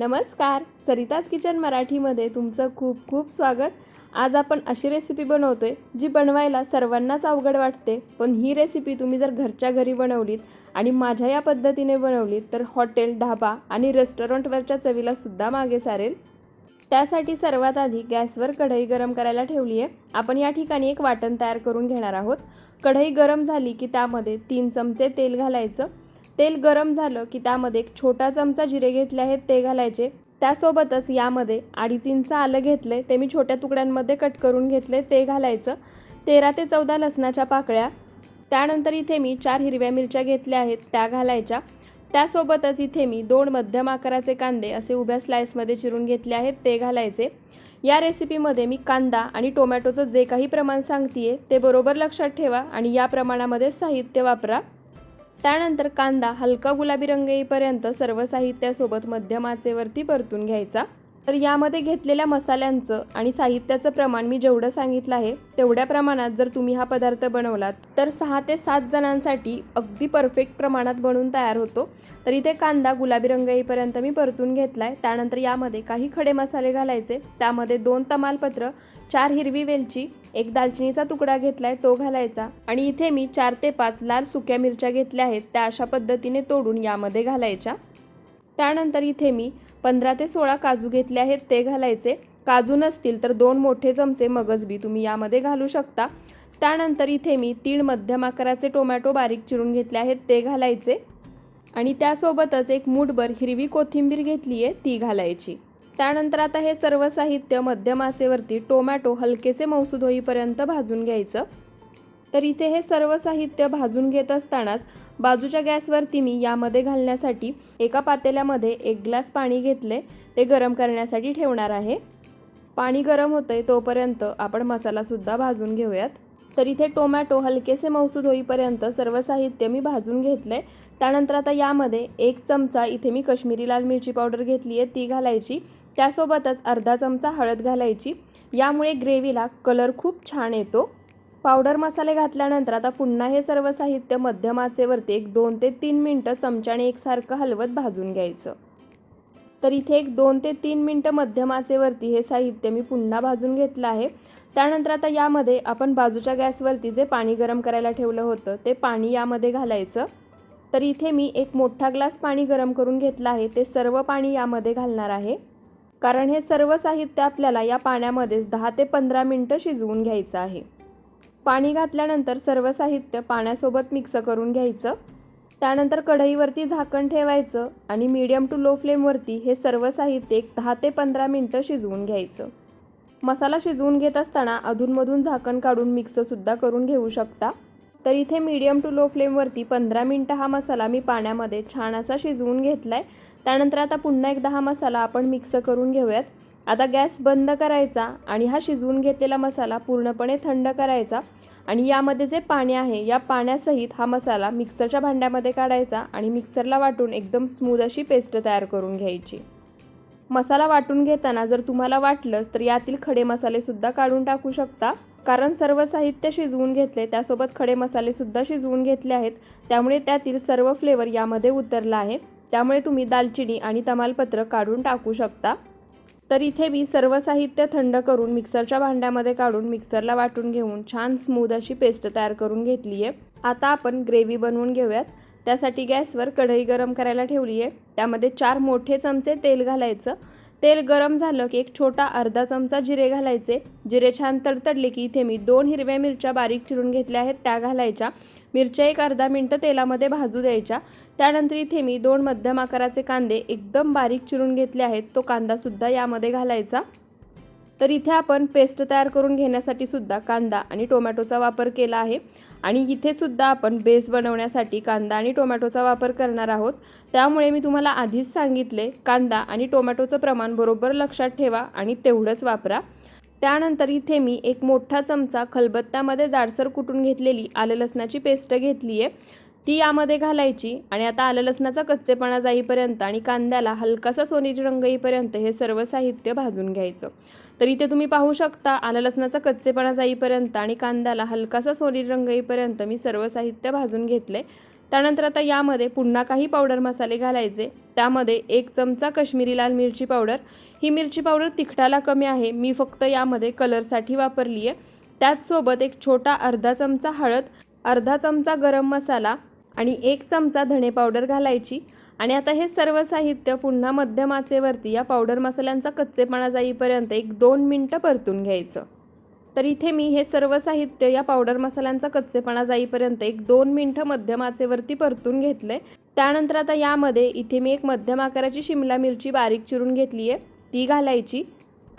नमस्कार. सरिताज किचन मराठीमध्ये तुमचं खूप खूप स्वागत. आज आपण अशी रेसिपी बनवतो आहे जी बनवायला सर्वांनाच अवघड वाटते. पण ही रेसिपी तुम्ही जर घरच्या घरी बनवलीत आणि माझ्या या पद्धतीने बनवलीत तर हॉटेल ढाबा आणि रेस्टॉरंटवरच्या चवीला सुद्धा मागे सारेल. त्यासाठी सर्वात आधी गॅसवर कढई गरम करायला ठेवली आहे आपण या ठिकाणी एक वाटण तयार करून घेणार आहोत. कढई गरम झाली की त्यामध्ये तीन चमचे तेल घालायचं. तेल गरम झालं की त्यामध्ये एक छोटा चमचा जिरे घेतले आहेत ते घालायचे. त्यासोबतच यामध्ये अडीच इंच आलं घेतले ते मी छोट्या तुकड्यांमध्ये कट करून घेतले ते घालायचं. तेरा ते चौदा लसणाच्या पाकळ्या. त्यानंतर इथे मी चार हिरव्या मिरच्या घेतल्या आहेत त्या घालायच्या. त्यासोबतच इथे मी दोन मध्यम आकाराचे कांदे असे उभ्या स्लाइसमध्ये चिरून घेतले आहेत ते घालायचे. या रेसिपीमध्ये मी कांदा आणि टोमॅटोचं जे काही प्रमाण सांगते ते बरोबर लक्षात ठेवा आणि या प्रमाणामध्ये साहित्य वापरा. त्यानंतर कांदा हलका गुलाबी रंग येईपर्यंत सर्व साहित्यासोबत मध्यम आचेवरती परतून घ्यायचा. तर यामध्ये घेतलेल्या मसाल्यांचं आणि साहित्याचं प्रमाण मी जेवढं सांगितलं आहे तेवढ्या प्रमाणात जर तुम्ही हा पदार्थ बनवलात तर सहा ते सात जणांसाठी अगदी परफेक्ट प्रमाणात बनवून तयार होतो. तर इथे कांदा गुलाबी रंग येईपर्यंत मी परतून घेतला आहे त्यानंतर यामध्ये काही खडे मसाले घालायचे. त्यामध्ये दोन तमालपत्र चार हिरवी वेलची एक दालचिनीचा तुकडा घेतला आहे तो घालायचा. आणि इथे मी चार ते पाच लाल सुक्या मिरच्या घेतल्या आहेत त्या अशा पद्धतीने तोडून यामध्ये घालायच्या. त्यानंतर इथे मी पंधरा ते सोळा काजू घेतले आहेत ते घालायचे. काजू नसतील तर दोन मोठे चमचे मगजबी तुम्ही यामध्ये घालू शकता. त्यानंतर इथे मी तीन मध्यम आकाराचे टोमॅटो बारीक चिरून घेतले आहेत ते घालायचे. आणि त्यासोबतच एक मूठभर हिरवी कोथिंबीर घेतली आहे ती घालायची. त्यानंतर आता हे सर्व साहित्य मध्यम आचेवरती टोमॅटो हलकेसे मौसूद होईपर्यंत भाजून घ्यायचं. तर इथे हे सर्व साहित्य भाजून घेत असतानाच बाजूच्या गॅसवरती मी यामध्ये घालण्यासाठी एका पातेल्यामध्ये एक ग्लास पाणी घेतले. ते गरम करण्यासाठी ठेवणार आहे. पाणी गरम होतंय तोपर्यंत आपण मसालासुद्धा भाजून घेऊयात. तर इथे टोमॅटो हलकेसे मौसूद होईपर्यंत सर्व साहित्य मी भाजून घेतले. त्यानंतर आता यामध्ये एक चमचा इथे मी कश्मीरी लाल मिरची पावडर घेतली आहे ती घालायची. त्यासोबतच अर्धा चमचा हळद घालायची. यामुळे ग्रेव्हीला कलर खूप छान येतो. पावडर मसाले घातल्यानंतर आता पुन्हा हे सर्व साहित्य मध्यम आचेवरती एक दोन ते तीन मिनटं चमच्याने एकसारखं हलवत भाजून घ्यायचं. तर इथे एक दोन ते तीन मिनटं मध्यम आचेवरती हे साहित्य मी पुन्हा भाजून घेतलं आहे. त्यानंतर आता यामध्ये आपण बाजूच्या गॅसवरती जे पाणी गरम करायला ठेवलं होतं ते पाणी यामध्ये घालायचं. तर इथे मी एक मोठा ग्लास पाणी गरम करून घेतलं आहे. ते सर्व पाणी यामध्ये घालणार आहे. कारण हे सर्व साहित्य आपल्याला या पाण्यामध्येच दहा ते पंधरा मिनटं शिजवून घ्यायचं आहे. पाणी घातल्यानंतर सर्व साहित्य पाण्यासोबत मिक्स करून घ्यायचं. त्यानंतर कढईवरती झाकण ठेवायचं आणि मीडियम टू लो फ्लेमवरती हे सर्व साहित्य एक दहा ते पंधरा मिनटं शिजवून घ्यायचं. मसाला शिजवून घेत असताना अधूनमधून झाकण काढून मिक्ससुद्धा करून घेऊ शकता. तर इथे मीडियम टू लो फ्लेमवरती पंधरा मिनटं हा मसाला मी पाण्यामध्ये छान असा शिजवून घेतला आहे त्यानंतर आता पुन्हा एकदा हा मसाला आपण मिक्स करून घेऊयात. आता गॅस बंद करायचा आणि हा शिजवून घेतलेला मसाला पूर्णपणे थंड करायचा. आणि यामध्ये जे पाणी आहे या पाण्यासहित हा मसाला मिक्सरच्या भांड्यामध्ये काढायचा आणि मिक्सरला वाटून एकदम स्मूद अशी पेस्ट तयार करून घ्यायची. मसाला वाटून घेताना जर तुम्हाला वाटलंच तर यातील खडे मसालेसुद्धा काढून टाकू शकता. कारण सर्व साहित्य शिजवून घेतले त्यासोबत खडे मसालेसुद्धा शिजवून घेतले आहेत. त्यामुळे त्यातील सर्व फ्लेवर यामध्ये उतरला आहे. त्यामुळे तुम्ही दालचिनी आणि तमालपत्र काढून टाकू शकता. तर इथे मी सर्व साहित्य थंड करून मिक्सरच्या भांड्यामध्ये काढून मिक्सरला वाटून घेऊन छान स्मूद अशी पेस्ट तयार करून घेतली आहे. आता आपण ग्रेव्ही बनवून घेऊयात. त्यासाठी गॅसवर कढई गरम करायला ठेवली आहे. त्यामध्ये चार मोठे चमचे तेल घालायचं. तेल गरम झालं की एक छोटा अर्धा चमचा जिरे घालायचे. जिरे छान तडतडले की इथे मी दोन हिरव्या मिरच्या बारीक चिरून घेतल्या आहेत त्या घालायच्या. मिरच्या एक अर्धा मिनटं तेलामध्ये भाजू द्यायच्या. त्यानंतर इथे मी दोन मध्यम आकाराचे कांदे एकदम बारीक चिरून घेतले आहेत तो कांदासुद्धा यामध्ये घालायचा. तर इथे आपण पेस्ट तयार करून घेण्यासाठी सुद्धा कांदा आणि टोमॅटोचा वापर केला आहे. आणि इथे सुद्धा आपण बेस बनवण्यासाठी कांदा आणि टोमॅटोचा वापर करणार आहोत. त्यामुळे मी तुम्हाला आधीच सांगितले कांदा आणि टोमॅटोचं प्रमाण बरोबर लक्षात ठेवा आणि तेवढंच वापरा. त्यानंतर इथे मी एक मोठा चमचा खलबत्त्यामध्ये जाडसर कुटून घेतलेली आलं लसणाची पेस्ट घेतली आहे ती यामध्ये घालायची आणि आता आलं लसणाचा कच्चेपणा जाईपर्यंत आणि कांद्याला हलकासा सोनेरी रंग येईपर्यंत हे सर्व साहित्य भाजून घ्यायचं. तर इथे तुम्ही पाहू शकता आलं लसणाचा कच्चेपणा जाईपर्यंत आणि कांद्याला हलकासा सोनेरी रंग येईपर्यंत मी सर्व साहित्य भाजून घेतले. त्यानंतर आता यामध्ये पुन्हा काही पावडर मसाले घालायचे. त्यामध्ये एक चमचा कश्मीरी लाल मिरची पावडर ही मिरची पावडर तिखटाला कमी आहे. मी फक्त यामध्ये कलरसाठी वापरली आहे त्याचसोबत एक छोटा अर्धा चमचा हळद अर्धा चमचा गरम मसाला आणि एक चमचा धणे पावडर घालायची. आणि आता हे सर्व साहित्य पुन्हा मध्यम आचेवरती या पावडर मसाल्यांचा कच्चेपणा जाईपर्यंत एक दोन मिनटं परतून घ्यायचं. तर इथे मी हे सर्व साहित्य या पावडर मसाल्यांचा कच्चेपणा जाईपर्यंत एक दोन मिनटं मध्यम आचेवरती परतून घेतले. त्यानंतर आता यामध्ये इथे मी एक मध्यम आकाराची शिमला मिरची बारीक चिरून घेतली आहे. ती घालायची.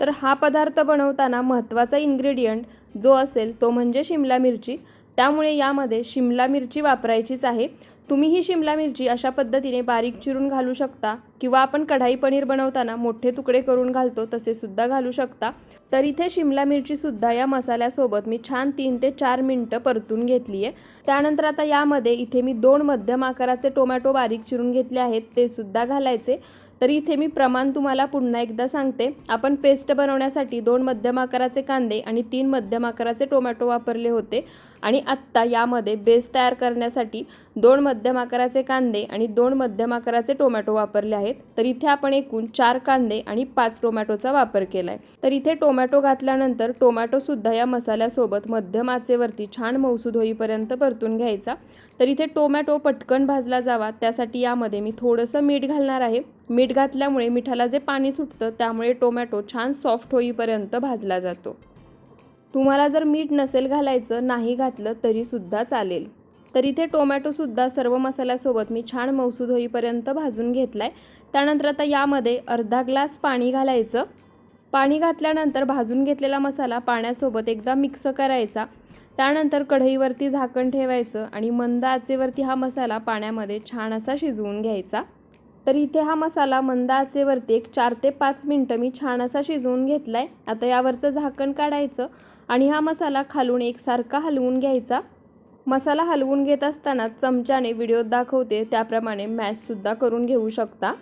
तर हा पदार्थ बनवताना महत्त्वाचा इन्ग्रेडियंट जो असेल तो म्हणजे शिमला मिरची. त्यामुळे यामध्ये शिमला मिरची वापरायचीच आहे. तुम्ही ही शिमला मिरची अशा पद्धतीने बारीक चिरून घालू शकता किंवा आपण कढाई पनीर बनवताना मोठे तुकडे करून घालतो तसे सुद्धा घालू शकता. तर इथे शिमला मिरची सुद्धा या मसाल्यासोबत मी छान तीन ते चार मिनटं परतून घेतली आहे त्यानंतर आता यामध्ये इथे मी दोन मध्यम आकाराचे टोमॅटो बारीक चिरून घेतले आहेत. ते सुद्धा घालायचे. तर इथे मी प्रमाण तुम्हाला पुन्हा एकदा सांगते. आपण पेस्ट बनवण्यासाठी दोन मध्यम आकाराचे कांदे आणि तीन मध्यम आकाराचे टोमॅटो वापरले होते. आणि आत्ता यामध्ये बेस तयार करण्यासाठी दोन मध्यम आकाराचे कांदे आणि दोन मध्यम आकाराचे टोमॅटो वापरले आहेत. तर इथे आपण एकूण चार कांदे आणि पाच टोमॅटोचा वापर केला आहे तर इथे टोमॅटो घातल्यानंतर टोमॅटोसुद्धा या मसाल्यासोबत मध्यम आचेवरती छान मौसूद होईपर्यंत परतून घ्यायचा. तर इथे टोमॅटो पटकन भाजला जावा. त्यासाठी यामध्ये मी थोडंसं मीठ घालणार आहे. मीठ घातल्यामुळे मिठाला जे पाणी सुटतं त्यामुळे टोमॅटो छान सॉफ्ट होईपर्यंत भाजला जातो. तुम्हाला जर मीठ नसेल घालायचं नाही घातलं तरीसुद्धा चालेल. तर इथे टोमॅटोसुद्धा सर्व मसाल्यासोबत मी छान मौसूद होईपर्यंत भाजून घेतला आहे त्यानंतर आता यामध्ये अर्धा ग्लास पाणी घालायचं. पाणी घातल्यानंतर भाजून घेतलेला मसाला पाण्यासोबत एकदा मिक्स करायचा. त्यानंतर कढईवरती झाकण ठेवायचं आणि मंद आचेवरती हा मसाला पाण्यामध्ये छान असा शिजवून घ्यायचा. तर इथे हा मसाला मंद आचेवरती एक चार ते पाच मिनटं मी छान असा शिजवून घेतला आहे आता यावरचं झाकण काढायचं आणि हा मसाला खालून एकसारखा हलवून घ्यायचा. मसाला हलवून घेत असताना चमच्याने व्हिडिओत दाखवते त्याप्रमाणे मॅशसुद्धा करून घेऊ शकता.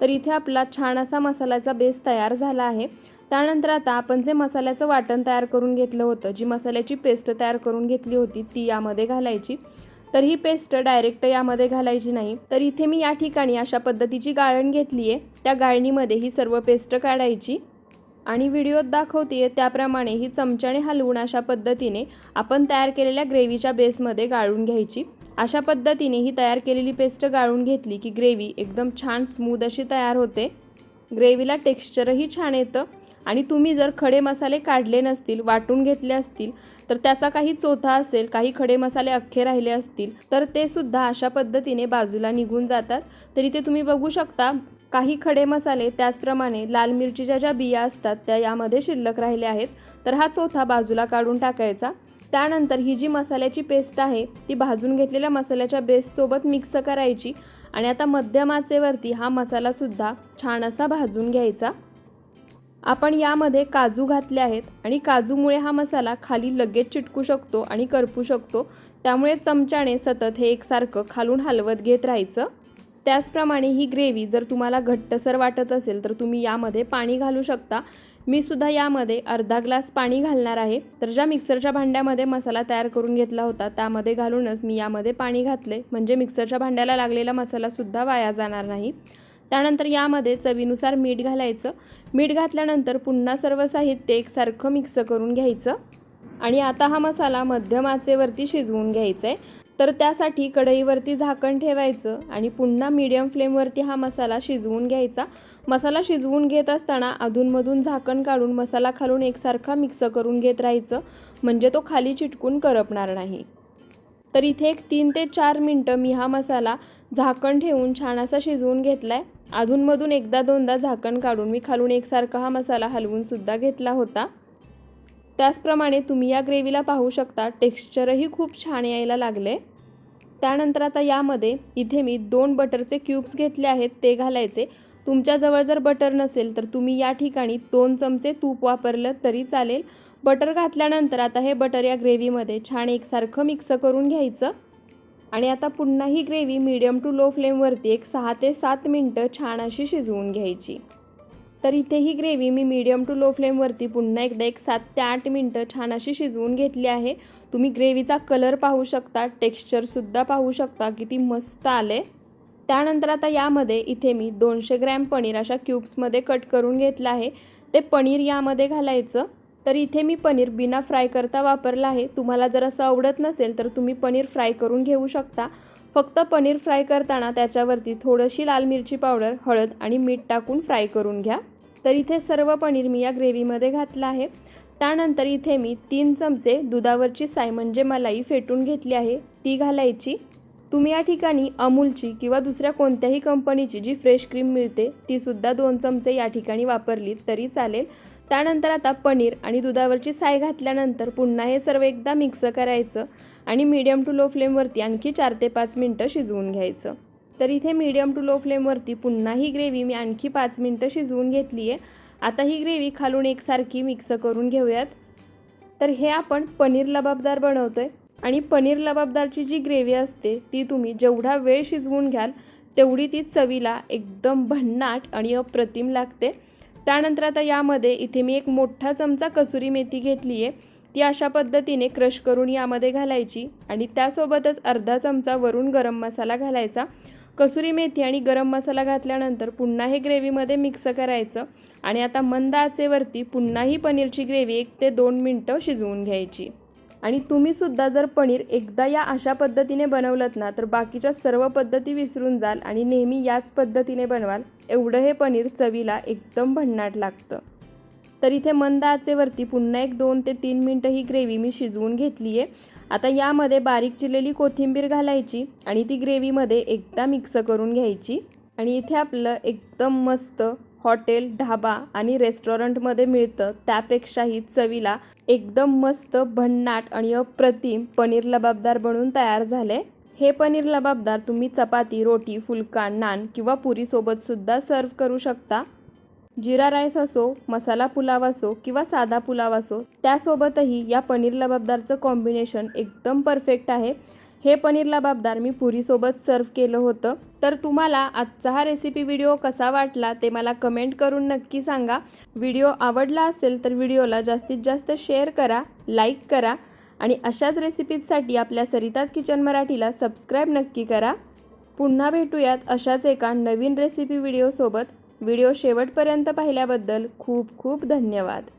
तर इथे आपला छान असा मसाल्याचा बेस तयार झाला आहे. त्यानंतर आता आपण जे मसाल्याचं वाटण तयार करून घेतलं होतं जी मसाल्याची पेस्ट तयार करून घेतली होती ती यामध्ये घालायची. तर ही पेस्ट डायरेक्ट यामध्ये घालायची नाही. तर इथे मी या ठिकाणी अशा पद्धतीची गाळण घेतली आहे. त्या गाळणीमध्ये ही सर्व पेस्ट काढायची. आणि व्हिडिओत दाखवते त्याप्रमाणे ही चमच्याने हलवून अशा पद्धतीने आपण तयार केलेल्या ग्रेव्हीच्या बेसमध्ये गाळून घ्यायची. अशा पद्धतीने ही तयार केलेली पेस्ट गाळून घेतली की ग्रेव्ही एकदम छान स्मूद अशी तयार होते. ग्रेव्हीला टेक्स्चरही छान येतं. आणि तुम्ही जर खडे मसाले काढले नसतील वाटून घेतले असतील तर त्याचा काही चोथा असेल काही खडे मसाले अख्खे राहिले असतील तर ते सुद्धा अशा पद्धतीने बाजूला निघून जातात. तर इथे तुम्ही बघू शकता काही खडे मसाले त्याचप्रमाणे लाल मिरचीच्या ज्या बिया असतात त्या यामध्ये शिल्लक राहिल्या आहेत. तर हा चोथा बाजूला काढून टाकायचा. त्यानंतर ही जी मसाल्याची पेस्ट आहे ती भाजून घेतलेल्या मसाल्याच्या बेससोबत मिक्स करायची. आणि आता मध्यम आचेवरती हा मसालासुद्धा छान असा भाजून घ्यायचा. आपण यामध्ये काजू घातले आहेत आणि काजूमुळे हा मसाला खाली लगेच चिटकू शकतो आणि करपू शकतो. त्यामुळे चमच्याने सतत हे एकसारखं खालून हलवत घेत राहायचं. त्याचप्रमाणे ही ग्रेव्ही जर तुम्हाला घट्टसर वाटत असेल तर तुम्ही यामध्ये पाणी घालू शकता. मी सुद्धा यामध्ये अर्धा ग्लास पाणी घालणार आहे. तर ज्या मिक्सरच्या भांड्यामध्ये मसाला तयार करून घेतला होता त्यामध्ये घालूनच मी यामध्ये पाणी घातले म्हणजे मिक्सरच्या भांड्याला लागलेला मसालासुद्धा वाया जाणार नाही. त्यानंतर यामध्ये चवीनुसार मीठ घालायचं. मीठ घातल्यानंतर पुन्हा सर्व साहित्य एकसारखं मिक्स करून घ्यायचं. आणि आता हा मसाला मध्यम आचेवरती शिजवून घ्यायचा आहे तर त्यासाठी कढईवरती झाकण ठेवायचं आणि पुन्हा मीडियम फ्लेमवरती हा मसाला शिजवून घ्यायचा. मसाला शिजवून घेत असताना अधूनमधून झाकण काढून मसाला खालून एकसारखा मिक्स करून घेत राहायचं. म्हणजे तो खाली चिटकून करपणार नाही. तर इथे एक तीन ते चार मिनटं मी हा मसाला झाकण ठेवून छान असा शिजवून घेतला आहे अधूनमधून एकदा दोनदा झाकण काढून मी खालून एकसारखा हा मसाला हलवूनसुद्धा घेतला होता. त्याचप्रमाणे तुम्ही या ग्रेव्हीला पाहू शकता टेक्स्चरही खूप छान यायला लागले. त्यानंतर आता यामध्ये इथे मी दोन बटरचे क्यूब्स घेतले आहेत ते घालायचे. तुमच्याजवळ जर बटर नसेल तर तुम्ही या ठिकाणी दोन चमचे तूप वापरलं तरी चालेल. बटर घातल्यानंतर आता हे बटर या ग्रेव्हीमध्ये छान एकसारखं मिक्स करून घ्यायचं. आणि आता पुन्हा ही ग्रेव्ही मीडियम टू लो फ्लेमवरती एक सहा ते सात मिनटं छान अशी शिजवून घ्यायची. तर इथे ही ग्रेव्ही मी मीडियम टू लो फ्लेमवरती पुन्हा एकदा एक सात ते आठ मिनटं छान अशी शिजवून घेतली आहे. तुम्ही ग्रेव्हीचा कलर पाहू शकता टेक्स्चरसुद्धा पाहू शकता किती मस्त आले त्यानंतर आता यामध्ये इथे मी दोनशे ग्रॅम पनीर अशा क्यूब्समध्ये कट करून घेतलं आहे. ते पनीर यामध्ये घालायचं. तर इथे मी पनीर बिना फ्राय करता वापरलं आहे. तुम्हाला जर असं आवडत नसेल तर तुम्ही पनीर फ्राय करून घेऊ शकता. फक्त पनीर फ्राय करताना त्याच्यावरती थोडीशी लाल मिरची पावडर हळद आणि मीठ टाकून फ्राय करून घ्या. तर इथे सर्व पनीर मी या ग्रेव्हीमध्ये घातलं आहे. त्यानंतर इथे मी तीन चमचे दुधावरची साय म्हणजे मलाई फेटून घेतली आहे. ती घालायची. तुम्ही या ठिकाणी अमूलची किंवा दुसऱ्या कोणत्याही कंपनीची जी फ्रेश क्रीम मिळते तीसुद्धा दोन चमचे या ठिकाणी वापरली तरी चालेल. त्यानंतर आता पनीर आणि दुधावरची साय घातल्यानंतर पुन्हा हे सर्व एकदा मिक्स करायचं आणि मीडियम टू लो फ्लेमवरती आणखी चार ते पाच मिनटं शिजवून घ्यायचं. तर इथे मीडियम टू लो फ्लेमवरती पुन्हा ही ग्रेव्ही मी आणखी पाच मिनटं शिजवून घेतली आहे आता ही ग्रेव्ही खालून एकसारखी मिक्स करून घेऊयात. तर हे आपण पनीर लबाबदार बनवतो आहे आणि पनीर लबाबदारची जी ग्रेव्ही असते ती तुम्ही जेवढा वेळ शिजवून घ्याल तेवढी ती चवीला एकदम भन्नाट आणि अप्रतिम लागते. त्यानंतर आता यामध्ये इथे मी एक मोठा चमचा कसुरी मेथी घेतली आहे ती अशा पद्धतीने क्रश करून यामध्ये घालायची आणि त्यासोबतच अर्धा चमचा वरून गरम मसाला घालायचा. कसुरी मेथी आणि गरम मसाला घातल्यानंतर पुन्हा हे ग्रेव्हीमध्ये मिक्स करायचं आणि आता मंद आचेवरती पुन्हा ही पनीरची ग्रेव्ही एक ते दोन मिनटं शिजवून घ्यायची. आणि तुम्हीसुद्धा जर पनीर एकदा या अशा पद्धतीने बनवलं ना तर बाकीच्या सर्व पद्धती विसरून जाल आणि नेहमी याच पद्धतीने बनवाल. एवढं हे पनीर चवीला एकदम भन्नाट लागतं. तर इथे मंद आचेवरती पुन्हा एक दोन ते तीन मिनटं ही ग्रेव्ही मी शिजवून घेतली आहे आता यामध्ये बारीक चिरलेली कोथिंबीर घालायची आणि ती ग्रेव्हीमध्ये एकदा मिक्स करून घ्यायची. आणि इथे आपलं एकदम मस्त हॉटेल ढाबा आणि रेस्टॉरंटमध्ये मिळतं. त्यापेक्षाही चवीला एकदम मस्त भन्नाट आणि अप्रतिम पनीर लबाबदार बनून तयार झाले. हे पनीर लबाबदार तुम्ही चपाती रोटी फुलका नान किंवा पुरीसोबतसुद्धा सर्व करू शकता. जिरा राईस असो मसाला पुलाव असो किंवा साधा पुलाव असो त्यासोबतही या पनीर लबाबदारचं कॉम्बिनेशन एकदम परफेक्ट आहे. हे पनीर लबाबदार मी पुरीसोबत सर्व केलं होतं. तर तुम्हाला आजचा हा रेसिपी व्हिडिओ कसा वाटला ते मला कमेंट करून नक्की सांगा. व्हिडिओ आवडला असेल तर व्हिडिओला जास्तीत जास्त शेअर करा लाईक करा आणि अशाच रेसिपीजसाठी आपल्या सरिताज किचन मराठीला सबस्क्राईब नक्की करा. पुन्हा भेटूयात अशाच एका नवीन रेसिपी व्हिडिओसोबत व्हिडिओ शेवटपर्यंत पाहिल्याबद्दल खूप खूप धन्यवाद.